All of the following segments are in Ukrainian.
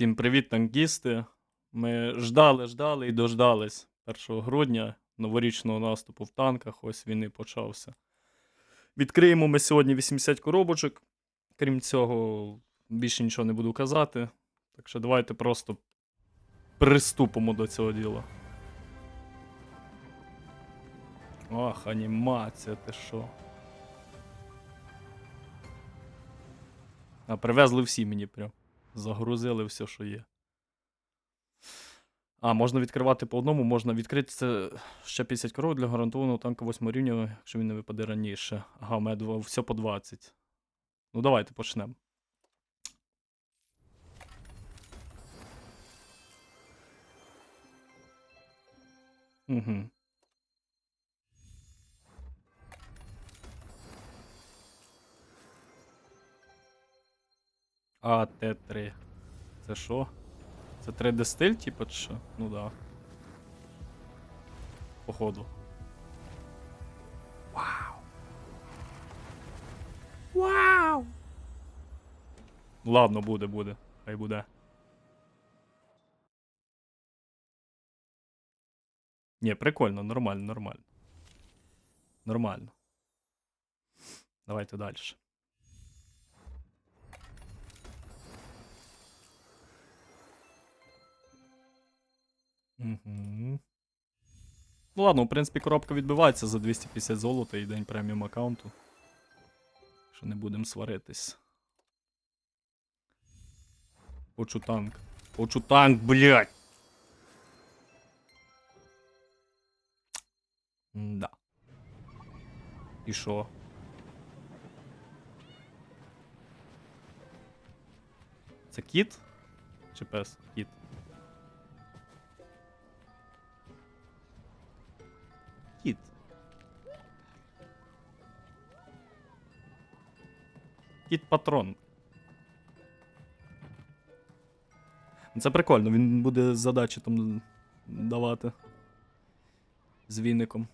Всім привіт, танкісти. Ми ждали, ждали і дождались 1 грудня новорічного наступу в танках. Ось він і почався. Відкриємо ми сьогодні 80 коробочок. Крім цього, більше нічого не буду казати. Так що давайте просто приступимо до цього діла. Ах, анімація, ти що? А привезли всі мені прям. Загрузили все, що є. А, можна відкривати по одному, можна відкрити це ще 50 коров для гарантованого танка 8 рівня, якщо він не випаде раніше. Ага, у мене все по 20. Ну, давайте почнемо. Угу. А, Т3. Це що? Це 3D стиль, типу, чи що? Ну да. Походу. Вау. Вау! Ладно, буде, буде. Хай буде. Ні, прикольно, нормально, нормально. Нормально. Давайте далі. Угу. Ну ладно, в принципі, коробка відбивається за 250 золота і день преміум аккаунту. Що не будемо сваритись. Хочу танк. Хочу танк, блядь! Да. І що? Це кіт? Чи пес? Кіт. Кіт. Кіт патрон. Це прикольно, він буде задачі там давати. З віником.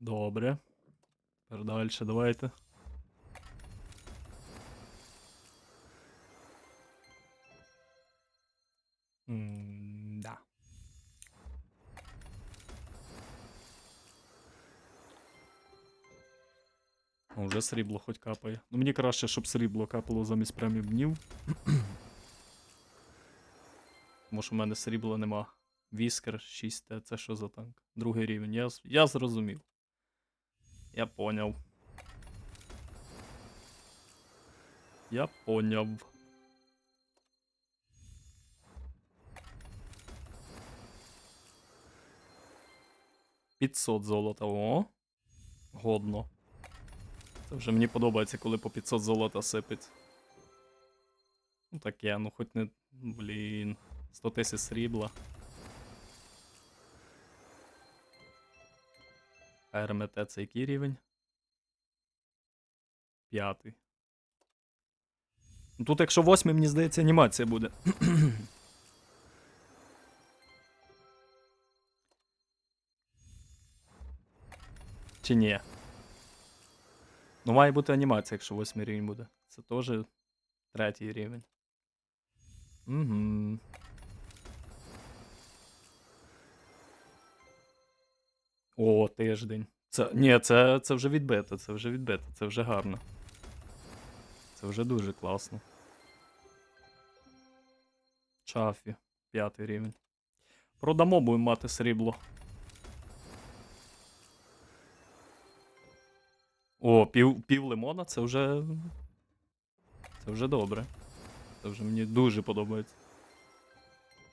Добре. Далі давайте. М-да. О, вже срібло хоч капає. Ну мені краще, щоб срібло капало замість преміум днів. Тому що в мене срібла нема. Віскер 6 т це що за танк? Другий рівень. Я, я зрозумів. Я поняв. Я поняв. П'ятсот золота. О. Годно. Це вже мені подобається, коли по 500 золота сипить. Ну таке, ну хоч не. Блін. 100 тисяч срібла. РМТ це який рівень? П'ятий. Ну, Тут, якщо восьмий, мені здається, анімація буде. Чи ні? Ну, має бути анімація, якщо восьмий рівень буде. Це теж третій рівень. Угу. О, тиждень. Це, ні, це, це вже відбито, це вже відбито, це вже гарно. Це вже дуже класно. Чафі, п'ятий рівень. Продамо, будемо мати срібло. О, пів, пів лимона це вже. Це вже добре. Це вже мені дуже подобається.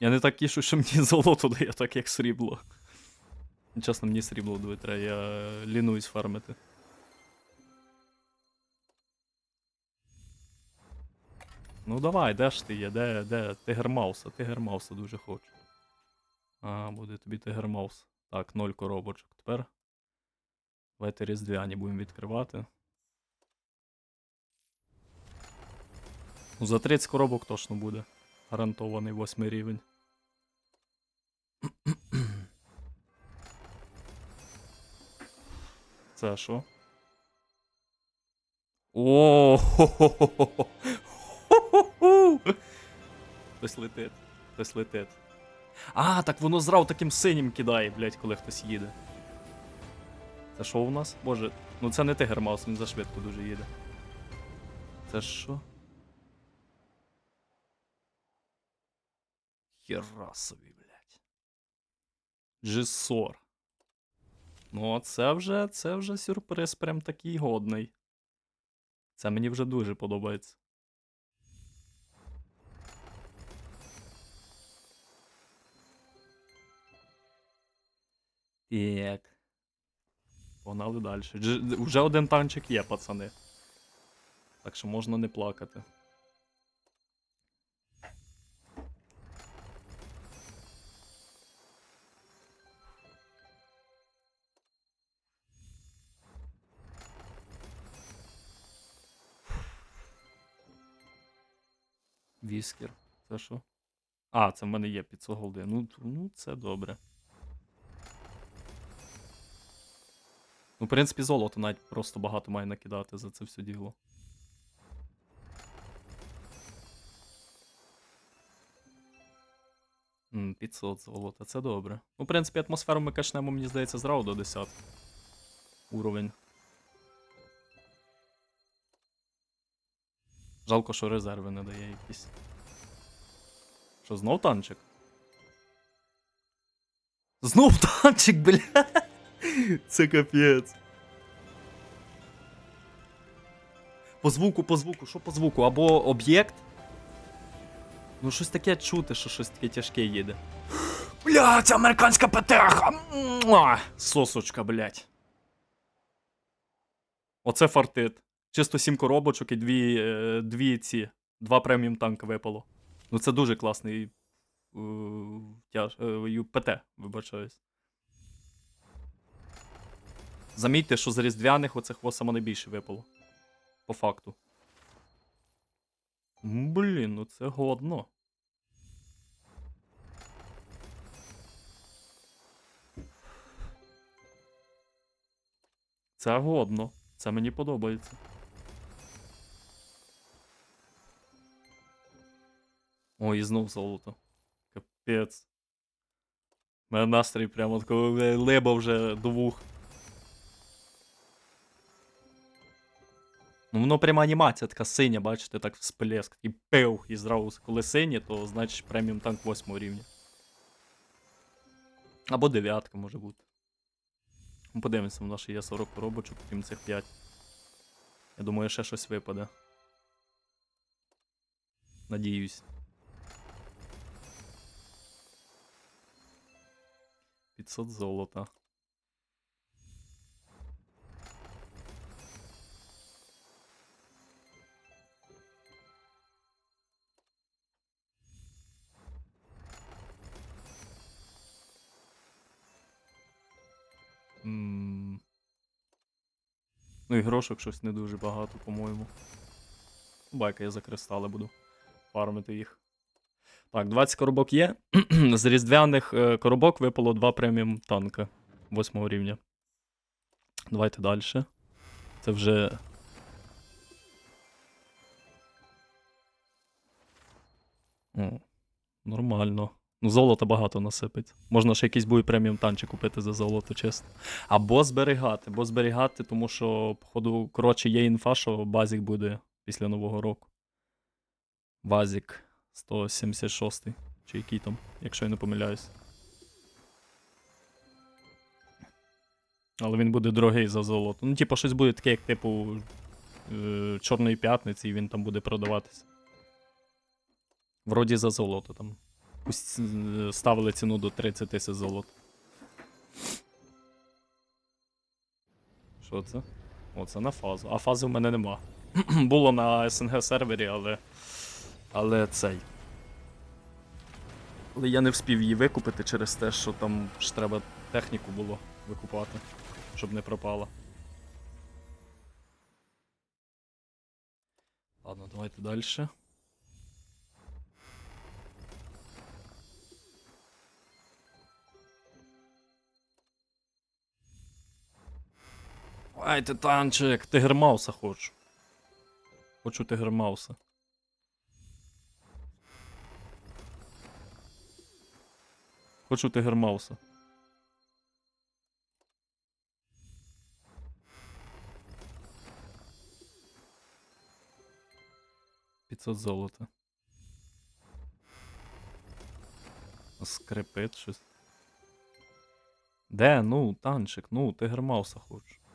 Я не так тішу, що мені золото дає, так як срібло. Чесно, мені срібло дує треба, я лінуюсь фармити. Ну давай, де ж ти є? Де, де? Тигр Мауса, Тигр Мауса дуже хочу. А, буде тобі Тигр Маус. Так, ноль коробочок. Тепер. Давайте різдвяні будемо відкривати. Ну, за 30 коробок точно буде. Гарантований восьмий рівень. Це що? О. Хтось летить, хтось летить. А, так воно зрав таким синім кидає, блядь, коли хтось їде. Це що у нас? Боже, ну це не Тигр Маус, він зашвидко дуже їде. Це що? Хера собі, блядь. Джисор. Ну, це вже, це вже сюрприз прям такий годний. Це мені вже дуже подобається. Так. Погнали далі. Вже один танчик є, пацани. Так що можна не плакати. Віскер. Це що? А, це в мене є 500 голди. Ну, ну це добре. Ну, в принципі, золото навіть просто багато має накидати за це все діло. М, 500 золота, це добре. Ну, в принципі, атмосферу ми качнемо, мені здається, зразу до 10 уровень. Жалко, що резерви не дає якісь. Що, знов танчик? Знов танчик, бля. Це капець. По звуку, по звуку, що по звуку? Або об'єкт. Ну, щось таке чути, що щось таке тяжке їде. Бля, це американська! Муа! Сосочка, блядь. Оце фартит. Чисто сім коробочок і дві, е, дві ці. Два преміум танка випало. Ну це дуже класний е, тяж, е, ПТ, вибачаюсь. Замітьте, що з різдвяних оцих во саме найбільше випало. По факту. Блін, ну це годно. Це годно. Це мені подобається. Ой, і знов золото. Капець. У мене настрій прямо такого леба вже до. Ну, воно прямо анімація така синя, бачите, так всплеск. І пив, і зразу, коли синє, то значить преміум танк 8 рівня. Або дев'ятка може бути. Ну, Подивимося, в нас ще є 40 коробочок, крім цих 5. Я думаю, ще щось випаде. Надіюсь. П'ятсот золота. Ну і грошок щось не дуже багато, по-моєму. Байка я за кристали буду фармити їх. Так, 20 коробок є. З різдвяних е, коробок випало 2 преміум танка 8 рівня. Давайте далі. Це вже. О, нормально. Ну, золота багато насипить. Можна ще якийсь буде преміум танчик купити за золото, чесно. Або зберігати, або зберігати, тому що, походу, коротше, є інфа, що базік буде після Нового року. Базік 176, чи який там, якщо я не помиляюсь. Але він буде дорогий за золото. Ну, типу, щось буде таке, як типу е, Чорної п'ятниці, і він там буде продаватися. Вроді за золото там. Е, ставили ціну до 30 тисяч золота. Що це? О, це на фазу. А фази в мене нема. Було на СНГ сервері, але. Але цей. Але я не вспів її викупити через те, що там ж треба техніку було викупати, щоб не пропала. Ладно, давайте далі. Ай, ти танчик, тигр Мауса хочу. Хочу Тигермауса. Хочу Тигермауса. П'ятсот золота. Скрипить щось. Де? Ну, танчик, ну, Тигермауса хочу.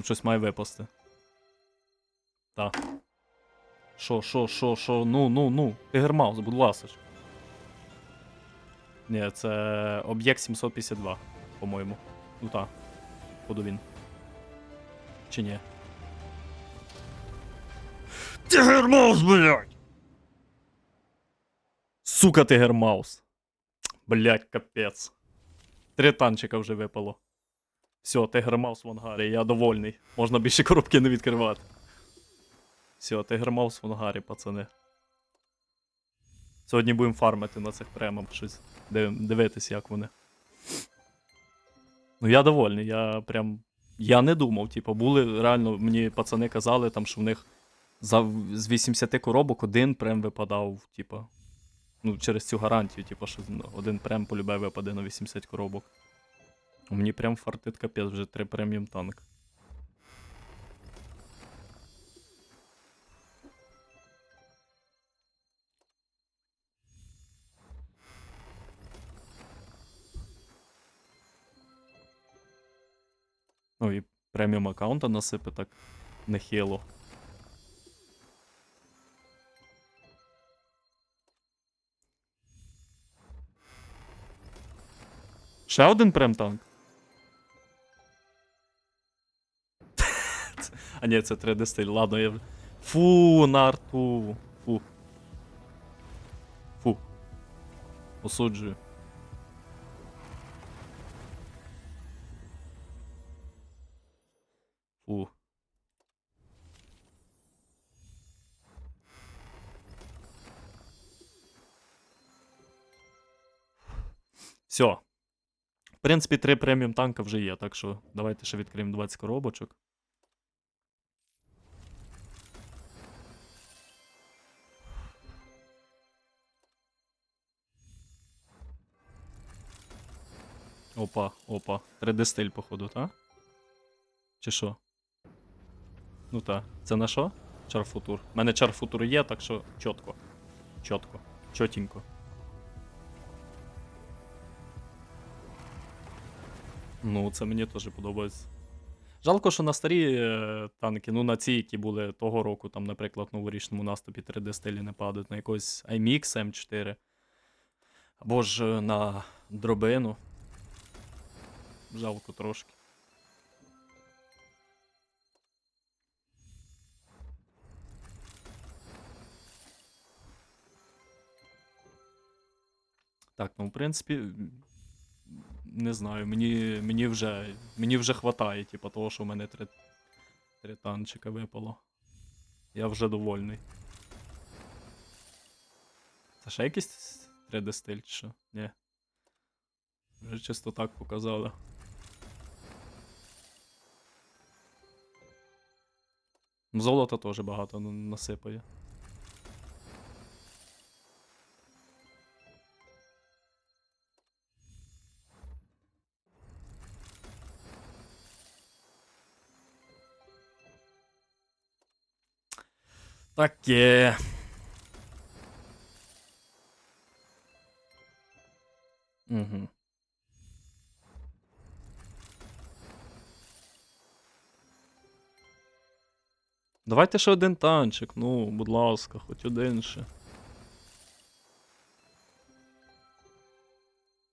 Тут щось має випасти. Та. Шо, шо, шо, шо, ну, ну, ну. Тигермаус, будь ласка. Ні, це об'єкт 752, по-моєму. Ну так. Походу він. Чи ні? Тигермаус, блядь! Сука, Тигермаус. Блядь, капець. Три танчика вже випало. Все, Тигермаус в ангарі, я довольний. Можна більше коробки не відкривати. Все, Тигермаус в ангарі, пацани. Сьогодні будемо фармити на цих премах щось. Див- Дивитись, як вони. Ну, я довольний, я прям. Я не думав, типу, були реально, мені пацани казали, там, що в них за, з 80 коробок один прем випадав, типу. Ну, через цю гарантію, типу, що один прем полюбе випаде на 80 коробок. Мені прям фартит капець, вже три преміум танк. Ну і преміум аккаунта насипе так нехило. Ще один прем танк. А ні, це 3D стиль. Ладно, я. Фу, на арту. Фу. Фу. Осуджую. Фу. Все. В принципі, три преміум танка вже є, так що давайте ще відкриємо 20 коробочок. Опа, опа. 3D стиль, походу, та? Чи що? Ну та. Це на що? Чарфутур. У мене чарфутур є, так що чітко. Чітко. Чотінько. Ну, це мені теж подобається. Жалко, що на старі е, танки, ну на ці, які були того року, там, наприклад, в новорічному наступі 3D стилі не падають, на якийсь IMX M4. Або ж е, на дробину. Жалко трошки. Так, ну в принципі, не знаю, мені, мені вже мені вже хватає, типу, того, що в мене три, три танчика випало. Я вже довольний. Це ще якийсь 3D стиль, чи що? Ні. Вже чисто так показали. Золота теж багато насипає. Таке. Угу. Давайте ще один танчик, ну, будь ласка, хоч один ще.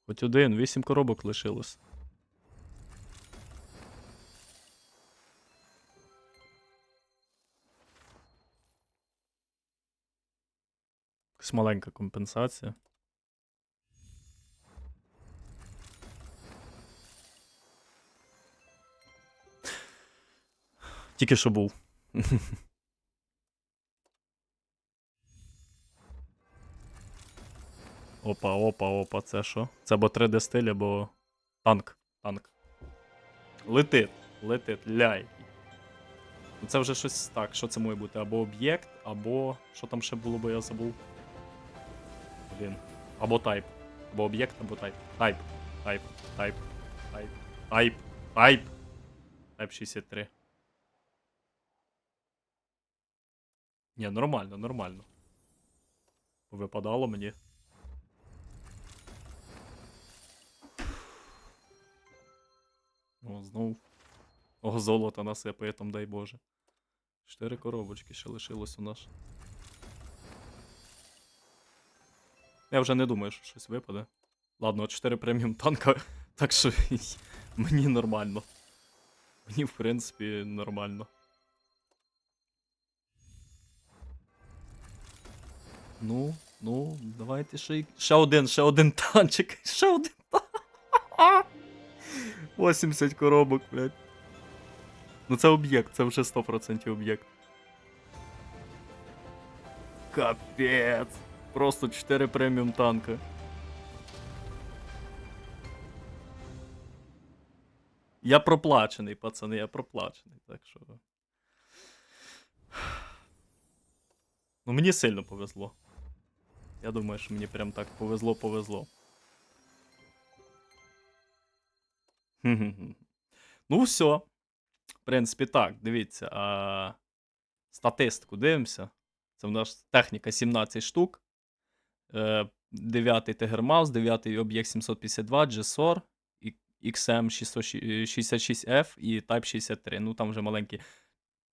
Хоч один, вісім коробок лишилось. Якась маленька компенсація. Тільки що був. Опа, опа, опа, це що? Це або 3D стиль, або танк. Танк. Летить, летить, ляй. Це вже щось так, що це може бути? Або об'єкт, або. Що там ще було, бо я забув. Блін. Або тайп. Або об'єкт, або тайп. Тайп. Тайп. Тайп. Тайп. Тайп. Тайп. Тайп 63. Ні, нормально, нормально. Випадало мені. О, знов. О, золото насипає там, дай Боже. Чотири коробочки ще лишилось у нас. Я вже не думаю, що щось випаде. Ладно, 4 преміум танка, так що мені нормально. Мені, в принципі, нормально. Ну, ну, давайте ще, ще один, ще один танчик. Ще один танчик. 80 коробок, блядь. Ну це об'єкт, це вже 100% об'єкт. Капець. Просто 4 преміум танка. Я проплачений, пацани, я проплачений, так що. Ну, мені сильно повезло. Я думаю, що мені прям так повезло, повезло. Ну, все. В принципі, так, дивіться. А... Статистику дивимося. Це в нас техніка 17 штук. Е, 9 Тигермаус, 9 об'єкт 752, GSOR, XM666F і Type 63. Ну там вже маленькі.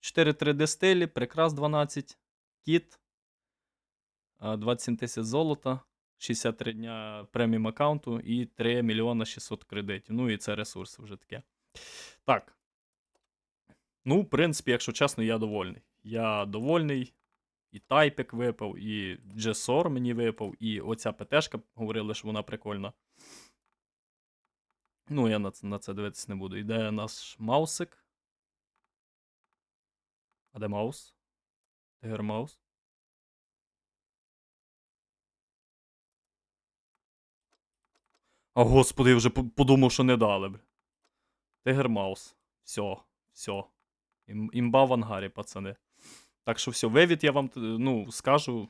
4 3D стилі, прикрас 12, кіт, 27 тисяч золота, 63 дня преміум аккаунту і 3 мільйона 600 кредитів. Ну і це ресурси вже таке. Так. Ну, в принципі, якщо чесно, я довольний. Я довольний. І тайпік випав, і GSOR мені випав, і оця ПТшка говорили, що вона прикольна. Ну, я на це, на це дивитися не буду. Іде наш маусик. А де маус? Тигр маус. А господи, я вже подумав, що не дали. б. Тигр маус. Все, все. Ім, імба в ангарі, пацани. Так що все, вивід я вам ну, скажу.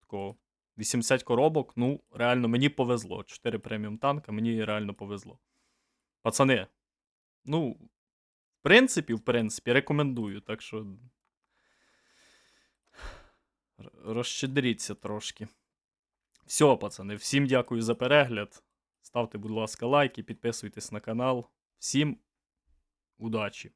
Такого 80 коробок. Ну, реально, мені повезло. 4 преміум танка, мені реально повезло. Пацани. Ну, в принципі, в принципі, рекомендую. Так що. Розщедріться трошки. Все, пацани, всім дякую за перегляд. Ставте, будь ласка, лайки, підписуйтесь на канал. Всім удачі!